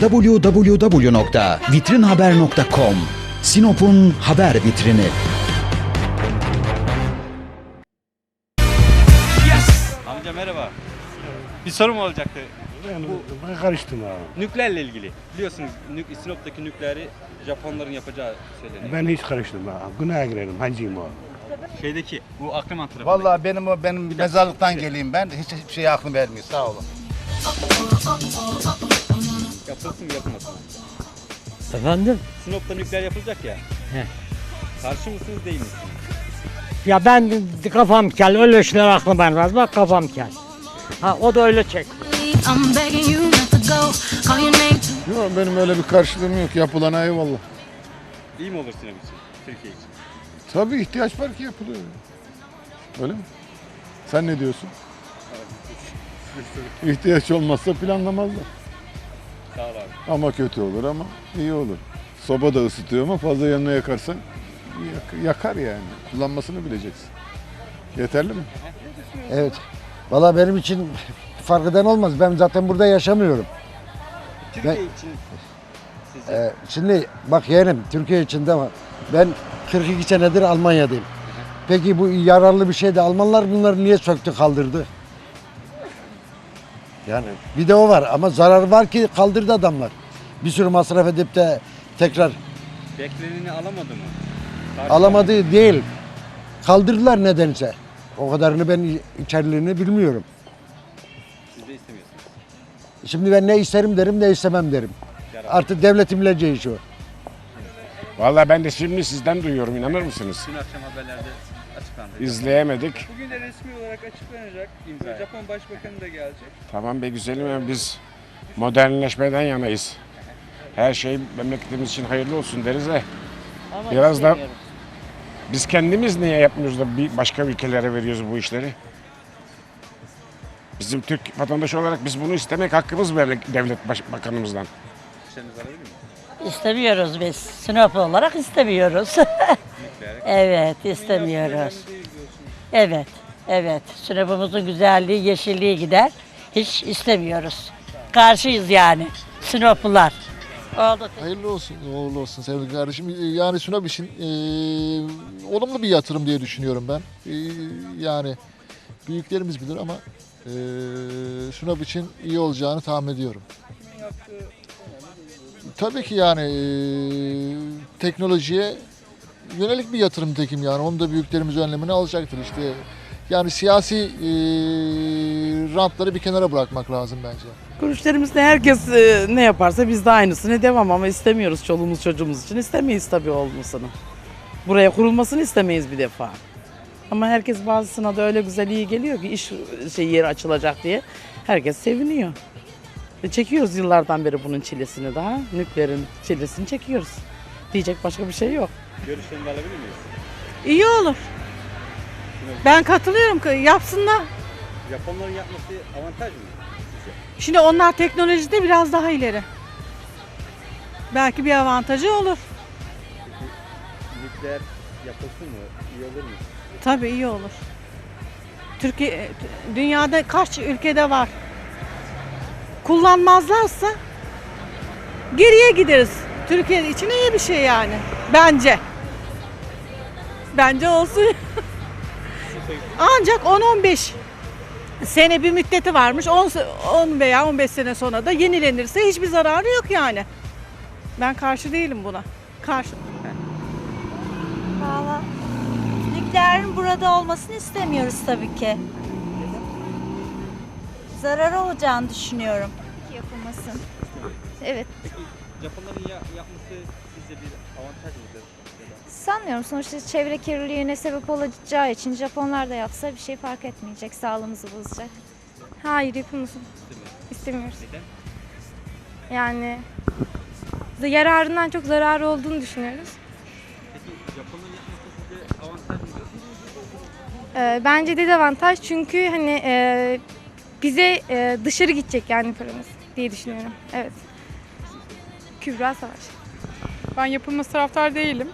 www.vitrinhaber.com Sinop'un haber vitrini. Amca merhaba. Bir sorum olacaktı. Ben, ben karıştım abi. Nükleerle ilgili. Biliyorsunuz nük, Sinop'taki nükleeri Japonların yapacağı söyleniyor. Ben hiç karıştım abi. Günaha girerim hacıyım o. Şeydeki bu Akliman tarafındaki. Vallahi benim o benim mezarlıktan geleyim ben. Hiç hiçbir şey aklım vermiyor. Sağ olun. Yapılsın mı yapılmasın mı? Efendim? Sinop'ta nükleer yapılacak ya. He. Karşı mısınız değil misiniz? Ya ben kafam kel, öyle şeyler aklıma gelmez. Bak kafam kel. Ha o da öyle çek. Yok benim öyle bir karşılığım yok. Yapılana eyvallah. İyi mi olur Sinop için? Türkiye için? Tabii ihtiyaç var ki yapılıyor. Öyle mi? Sen ne diyorsun? İhtiyaç olmazsa planlamazlar. Sağ ol abi. Ama kötü olur ama iyi olur. Soba da ısıtıyor ama fazla yanına yakarsan yak- yakar yani. Kullanmasını bileceksin. Yeterli mi? Evet. Valla benim için fark eden olmaz. Ben zaten burada yaşamıyorum. Türkiye için sizce? Ee, şimdi bak yeğenim Türkiye içinde ama ben 42 senedir Almanya'dayım. Peki bu yararlı bir şeydi. Almanlar bunları niye söktü kaldırdı? Yani bir de o var ama zarar var ki kaldırdı adamlar. Bir sürü masraf edip de tekrar Bekleneni alamadı mı? Karşı- alamadığı değil. Kaldırdılar nedense. O kadarını ben içeriliğini bilmiyorum. Siz de istemiyorsunuz. Şimdi ben ne isterim derim ne istemem derim. Artık devletin bileceği iş o. Vallahi ben de şimdi sizden duyuyorum inanır mısınız? Dün akşam haberlerde açıklandı. İzleyemedik. Bugün de resmi olarak açıklanacak. İmza. Japon Başbakanı da gelecek. Tamam be güzelim ama biz modernleşmeden yanayız. Her şey memleketimiz için hayırlı olsun deriz de. Biraz da biz kendimiz niye yapmıyoruz da bir başka ülkelere veriyoruz bu işleri? Bizim Türk vatandaşı olarak biz bunu istemek hakkımız var devlet alabilir miyim? İstemiyoruz biz. Sinop olarak istemiyoruz. evet, istemiyoruz. Evet, evet. Sinop'umuzun güzelliği, yeşilliği gider. Hiç istemiyoruz. Karşıyız yani. Sinoplular. Hayırlı olsun, uğurlu olsun sevgili kardeşim. Yani Sunab için e, olumlu bir yatırım diye düşünüyorum ben. E, yani büyüklerimiz bilir ama e, Sunab için iyi olacağını tahmin ediyorum. Tabii ki yani e, teknolojiye yönelik bir yatırım tekim yani. Onu da büyüklerimiz önlemini alacaktır işte. Yani siyasi e, rantları bir kenara bırakmak lazım bence. Görüşlerimizde herkes e, ne yaparsa biz de aynısını devam ama istemiyoruz çoluğumuz çocuğumuz için. İstemeyiz tabii olmasını. Buraya kurulmasını istemeyiz bir defa. Ama herkes bazısına da öyle güzel iyi geliyor ki iş şey yeri açılacak diye. Herkes seviniyor. Ve çekiyoruz yıllardan beri bunun çilesini daha. Nükleerin çilesini çekiyoruz. Diyecek başka bir şey yok. Görüşlerinizi alabilir miyiz? İyi olur. Ben katılıyorum ki yapsınlar. Japonların yapması avantaj mı? Şimdi onlar teknolojide biraz daha ileri. Belki bir avantajı olur. Nükleer yapılsın mı? İyi olur mu? Tabii iyi olur. Türkiye dünyada kaç ülkede var? Kullanmazlarsa geriye gideriz. Türkiye için iyi bir şey yani. Bence. Bence olsun. Ancak 10-15 sene bir müddeti varmış. 10, se- 10 veya 15 sene sonra da yenilenirse hiçbir zararı yok yani. Ben karşı değilim buna. Karşı. Valla nükleerin burada olmasını istemiyoruz tabii ki. Zararı olacağını düşünüyorum. Yapılmasın. Evet. Japonların ya, yapması sizce bir avantaj mıdır? Sanmıyorum. Sonuçta çevre kirliliğine sebep olacağı için Japonlar da yapsa bir şey fark etmeyecek. Sağlığımızı bozacak. Hayır yapılmasın. İstemiyoruz. Neden? Yani yararından çok zararı olduğunu düşünüyoruz. Peki Japonların yapması sizce avantaj mıdır? Ee, bence dezavantaj çünkü hani e, bize e, dışarı gidecek yani paramız diye düşünüyorum. Evet. Kübra Savaş. Ben yapılması taraftar değilim.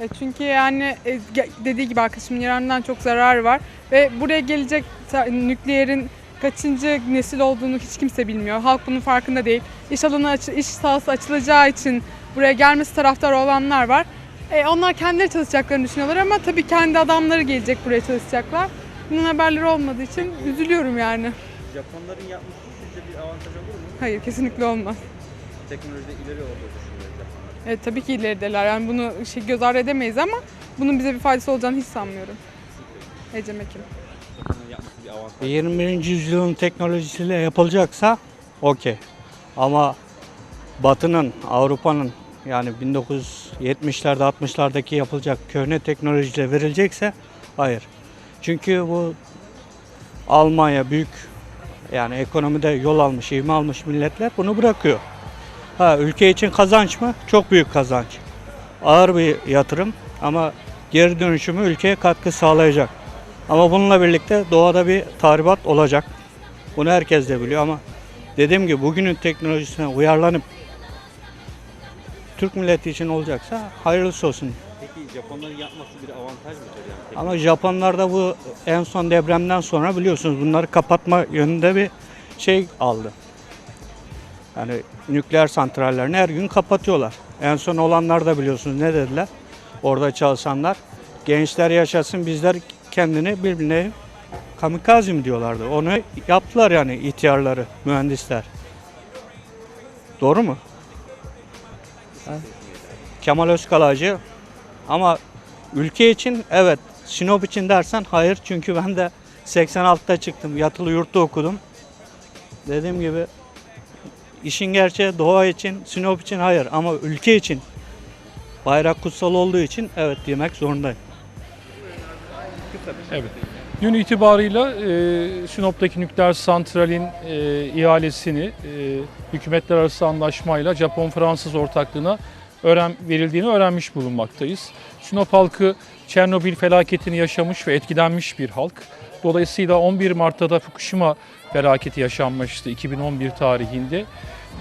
E, Çünkü yani e, dediği gibi arkadaşımın yararından çok zarar var. Ve buraya gelecek nükleerin kaçıncı nesil olduğunu hiç kimse bilmiyor. Halk bunun farkında değil. İş alanı, iş sahası açılacağı için buraya gelmesi taraftar olanlar var. E, onlar kendileri çalışacaklarını düşünüyorlar ama tabii kendi adamları gelecek buraya çalışacaklar. Bunun haberleri olmadığı için üzülüyorum yani. Japonların yapması sizce bir avantaj olur mu? Hayır kesinlikle olmaz. Teknolojide ileri olduğu düşünüyor Japonlar. Evet tabii ki ilerideler yani bunu şey göz ardı edemeyiz ama bunun bize bir faydası olacağını hiç sanmıyorum. Ecem Ekim. Japonların yapması bir avantaj. 21. yüzyılın teknolojisiyle yapılacaksa okey. Ama Batı'nın, Avrupa'nın yani 1970'lerde 60'lardaki yapılacak köhne teknolojiyle verilecekse hayır. Çünkü bu Almanya büyük yani ekonomide yol almış, ivme almış milletler bunu bırakıyor. Ha ülke için kazanç mı? Çok büyük kazanç. Ağır bir yatırım ama geri dönüşümü ülkeye katkı sağlayacak. Ama bununla birlikte doğada bir tahribat olacak. Bunu herkes de biliyor ama dediğim gibi bugünün teknolojisine uyarlanıp Türk milleti için olacaksa hayırlısı olsun. Peki Japonların yapması bir avantaj mıdır yani? Ama Japonlarda bu en son depremden sonra biliyorsunuz bunları kapatma yönünde bir şey aldı. Yani nükleer santrallerini her gün kapatıyorlar. En son olanlar da biliyorsunuz ne dediler? Orada çalışanlar gençler yaşasın bizler kendini birbirine kamikaze mi diyorlardı. Onu yaptılar yani ihtiyarları, mühendisler. Doğru mu? Ha? Kemal Özkalacı ama ülke için evet, Sinop için dersen hayır çünkü ben de 86'da çıktım, yatılı yurtta okudum. Dediğim gibi işin gerçeği doğa için, Sinop için hayır ama ülke için bayrak kutsal olduğu için evet demek zorundayım. Evet. Dün itibarıyla e, Sinop'taki nükleer santralin e, ihalesini e, hükümetler arası anlaşmayla Japon-Fransız ortaklığına öğren, verildiğini öğrenmiş bulunmaktayız. Sinop halkı Çernobil felaketini yaşamış ve etkilenmiş bir halk. Dolayısıyla 11 Mart'ta da Fukushima felaketi yaşanmıştı 2011 tarihinde.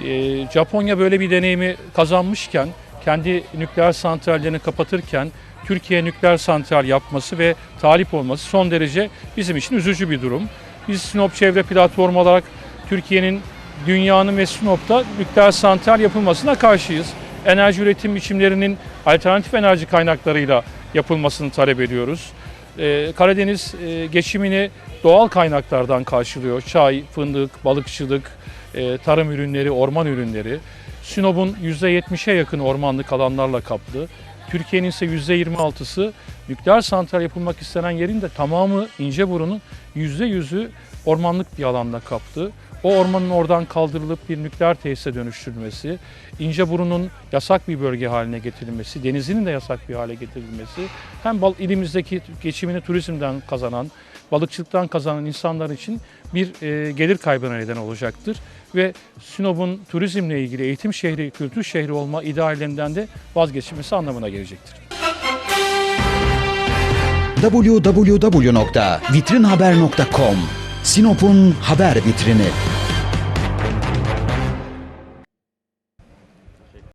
E, Japonya böyle bir deneyimi kazanmışken, kendi nükleer santrallerini kapatırken Türkiye nükleer santral yapması ve talip olması son derece bizim için üzücü bir durum. Biz Sinop Çevre Platformu olarak Türkiye'nin, dünyanın ve Sinop'ta nükleer santral yapılmasına karşıyız. Enerji üretim biçimlerinin alternatif enerji kaynaklarıyla yapılmasını talep ediyoruz. Ee, Karadeniz e, geçimini doğal kaynaklardan karşılıyor. Çay, fındık, balıkçılık, e, tarım ürünleri, orman ürünleri. Sinop'un %70'e yakın ormanlık alanlarla kaplı. Türkiye'nin ise %26'sı nükleer santral yapılmak istenen yerin de tamamı İnceburun'un %100'ü ormanlık bir alanda kaplı. O ormanın oradan kaldırılıp bir nükleer tesise dönüştürülmesi, İnceburun'un yasak bir bölge haline getirilmesi, denizinin de yasak bir hale getirilmesi hem bal- ilimizdeki geçimini turizmden kazanan, balıkçılıktan kazanan insanlar için bir e, gelir kaybına neden olacaktır. Ve Sinop'un turizmle ilgili eğitim şehri, kültür şehri olma ideallerinden de vazgeçilmesi anlamına gelecektir. www.vitrinhaber.com Sinop'un haber vitrini.